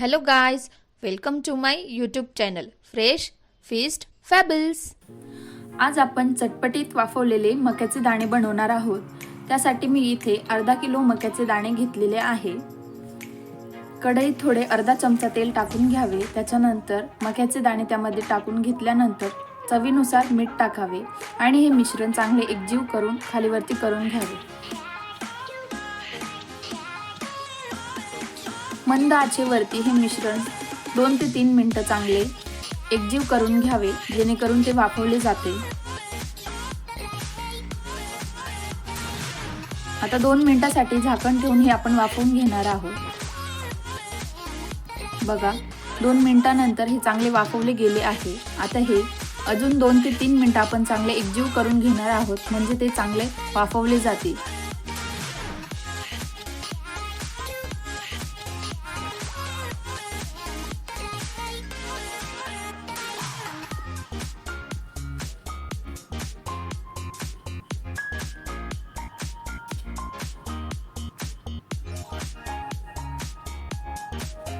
Hello guys welcome to my YouTube channel fresh feast fables आज आपण चटपटीत वाफवलेले मक्याचे दाणे बनवणार आहोत. त्यासाठी मी इथे अर्धा किलो मक्याचे दाणे घेतलेले आहे. कढईत थोडे अर्धा चमचा तेल टाकून घ्यावे. त्याच्यानंतर मक्याचे दाणे त्यामध्ये टाकून घेतल्यानंतर चवीनुसार मीठ टाकावे आणि हे मिश्रण चांगले एकजीव करून खालीवरती करून घ्यावे. मंद आचेवरती हे मिश्रण दोन ते तीन मिनटं चांगले एकजीव करून घ्यावे जेणेकरून ते वाफवले जाते. आता दोन मिनिटासाठी झाकण ठेवून हे आपण वाफवून घेणार आहोत. बघा दोन मिनिटानंतर हे चांगले वाफवले गेले आहे. आता हे अजून दोन ते तीन मिनिटं आपण चांगले एकजीव करून घेणार आहोत म्हणजे ते चांगले वाफवले जातील.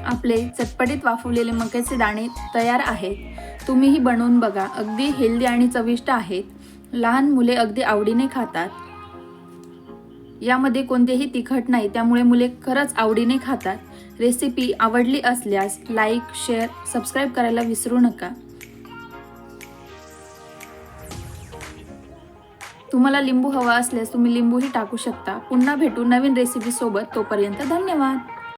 आपले चटपटीत वाफवलेले मक्याचे दाणे तयार आहेत. तुम्हीही बनवून बघा. अगदी हेल्दी आणि चविष्ट आहेत. लहान मुले अगदी आवडीने खातात. यामध्ये कोणतेही तिखट नाही त्यामुळे मुले खरंच आवडीने खातात. रेसिपी आवडली असल्यास लाईक शेअर सबस्क्राईब करायला विसरू नका. तुम्हाला लिंबू हवा असल्यास तुम्ही लिंबूही टाकू शकता. पुन्हा भेटू नवीन रेसिपीसोबत तोपर्यंत धन्यवाद.